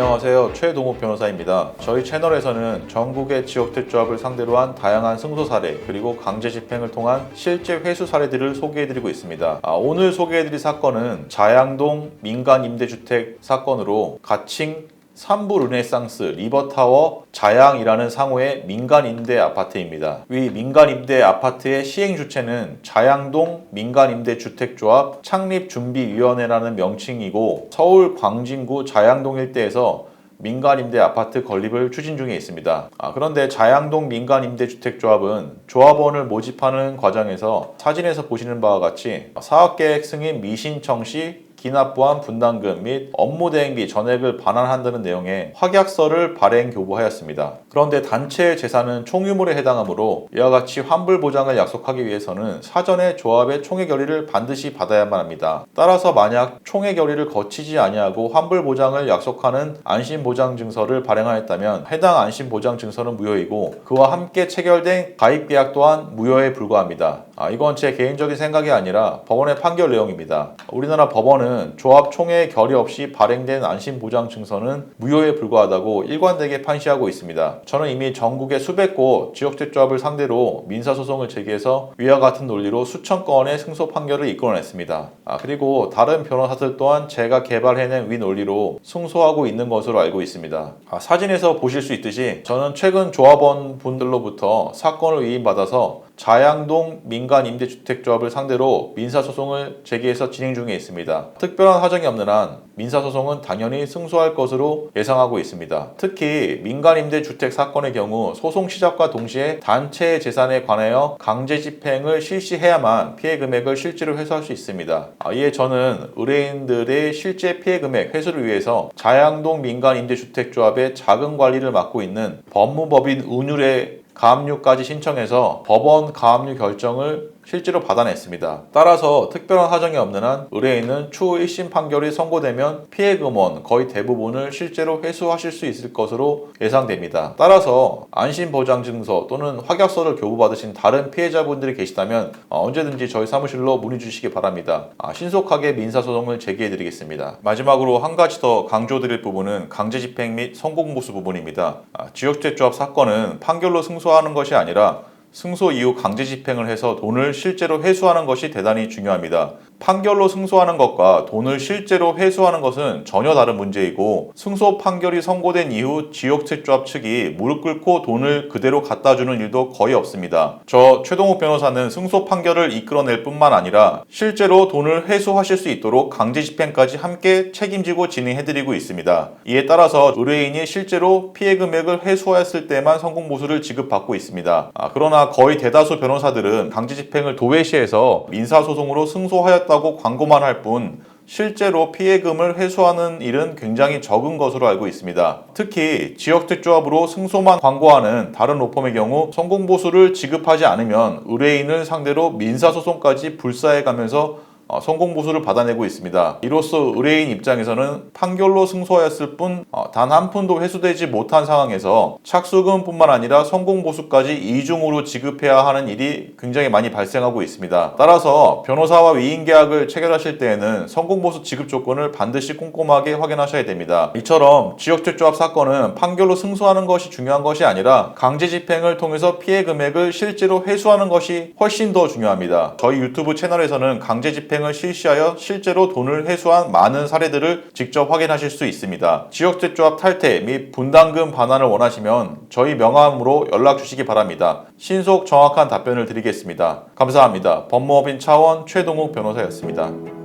안녕하세요. 최동욱 변호사입니다. 저희 채널에서는 전국의 지역택조합을 상대로 한 다양한 승소 사례 그리고 강제 집행을 통한 실제 회수 사례들을 소개해드리고 있습니다. 아, 오늘 소개해드릴 사건은 자양동 민간 임대주택 사건으로 가칭 3부 르네상스 리버타워 자양이라는 상호의 민간 임대 아파트입니다. 이 민간 임대 아파트의 시행 주체는 자양동 민간 임대 주택조합 창립준비위원회라는 명칭이고 서울 광진구 자양동 일대에서 민간임대 아파트 건립을 추진 중에 있습니다. 아, 그런데 자양동 민간임대주택조합은 조합원을 모집하는 과정에서 사진에서 보시는 바와 같이 사업계획 승인 미신청 시 기납 보완 분담금 및 업무 대행비 전액을 반환한다는 내용의 확약서를 발행 교부하였습니다. 그런데 단체의 재산은 총유물에 해당하므로 이와 같이 환불 보장을 약속하기 위해서는 사전에 조합의 총회 결의를 반드시 받아야만 합니다. 따라서 만약 총회 결의를 거치지 아니하고 환불 보장을 약속하는 안심 보장 증서를 발행하였다면 해당 안심 보장 증서는 무효이고 그와 함께 체결된 가입 계약 또한 무효에 불과합니다. 아, 이건 제 개인적인 생각이 아니라 법원의 판결 내용입니다. 우리나라 법원은 조합 총회 결의 없이 발행된 안심 보장 증서는 무효에 불과하다고 일관되게 판시하고 있습니다. 저는 이미 전국의 수백 곳 지역택조합을 상대로 민사소송을 제기해서 위와 같은 논리로 수천 건의 승소 판결을 이끌어냈습니다. 아, 그리고 다른 변호사들 또한 제가 개발해낸 위 논리로 승소하고 있는 것으로 알고 있습니다. 아, 사진에서 보실 수 있듯이 저는 최근 조합원 분들로부터 사건을 위임받아서 자양동 민간 임대주택조합을 상대로 민사소송을 제기해서 진행 중에 있습니다. 특별한 사정이 없는 한 민사소송은 당연히 승소할 것으로 예상하고 있습니다. 특히 민간 임대주택 사건의 경우 소송 시작과 동시에 단체의 재산에 관하여 강제 집행을 실시해야만 피해 금액을 실제로 회수할 수 있습니다. 아, 이에 저는 의뢰인들의 실제 피해 금액 회수를 위해서 자양동 민간 임대주택조합의 자금 관리를 맡고 있는 법무법인 운율의 가압류까지 신청해서 법원 가압류 결정을 실제로 받아냈습니다. 따라서 특별한 사정이 없는 한 의뢰인은 추후 1심 판결이 선고되면 피해 금원 거의 대부분을 실제로 회수하실 수 있을 것으로 예상됩니다. 따라서 안심보장증서 또는 확약서를 교부받으신 다른 피해자분들이 계시다면 어, 언제든지 저희 사무실로 문의 주시기 바랍니다. 아, 신속하게 민사소송을 제기해드리겠습니다. 마지막으로 한 가지 더 강조드릴 부분은 강제집행 및 성공보수 부분입니다. 아, 지역재조합 사건은 판결로 승소하는 것이 아니라 승소 이후 강제 집행을 해서 돈을 실제로 회수하는 것이 대단히 중요합니다. 판결로 승소하는 것과 돈을 실제로 회수하는 것은 전혀 다른 문제이고 승소 판결이 선고된 이후 지역책조합 측이 무릎 꿇고 돈을 그대로 갖다 주는 일도 거의 없습니다. 저 최동욱 변호사는 승소 판결을 이끌어낼 뿐만 아니라 실제로 돈을 회수하실 수 있도록 강제 집행까지 함께 책임지고 진행해드리고 있습니다. 이에 따라서 의뢰인이 실제로 피해 금액을 회수하였을 때만 성공 보수를 지급받고 있습니다. 아, 그러나 거의 대다수 변호사들은 강제 집행을 도외시해서 민사소송으로 승소하였 다고 광고만 할 뿐 실제로 피해금을 회수하는 일은 굉장히 적은 것으로 알고 있습니다. 특히 지역택조합으로 승소만 광고하는 다른 로펌의 경우 성공보수를 지급하지 않으면 의뢰인을 상대로 민사소송까지 불사해가면서 어, 성공 보수를 받아내고 있습니다. 이로써 의뢰인 입장에서는 판결로 승소하였을 뿐 단 한 푼도 회수되지 못한 상황에서 착수금뿐만 아니라 성공 보수까지 이중으로 지급해야 하는 일이 굉장히 많이 발생하고 있습니다. 따라서 변호사와 위임 계약을 체결하실 때에는 성공 보수 지급 조건을 반드시 꼼꼼하게 확인하셔야 됩니다. 이처럼 지역택조합 사건은 판결로 승소하는 것이 중요한 것이 아니라 강제 집행을 통해서 피해 금액을 실제로 회수하는 것이 훨씬 더 중요합니다. 저희 유튜브 채널에서는 강제 집행 집행을 실시하여 실제로 돈을 회수한 많은 사례들을 직접 확인하실 수 있습니다. 지역재조합 탈퇴 및 분담금 반환을 원하시면 저희 명함으로 연락 주시기 바랍니다. 신속 정확한 답변을 드리겠습니다. 감사합니다. 법무법인 차원 최동욱 변호사였습니다.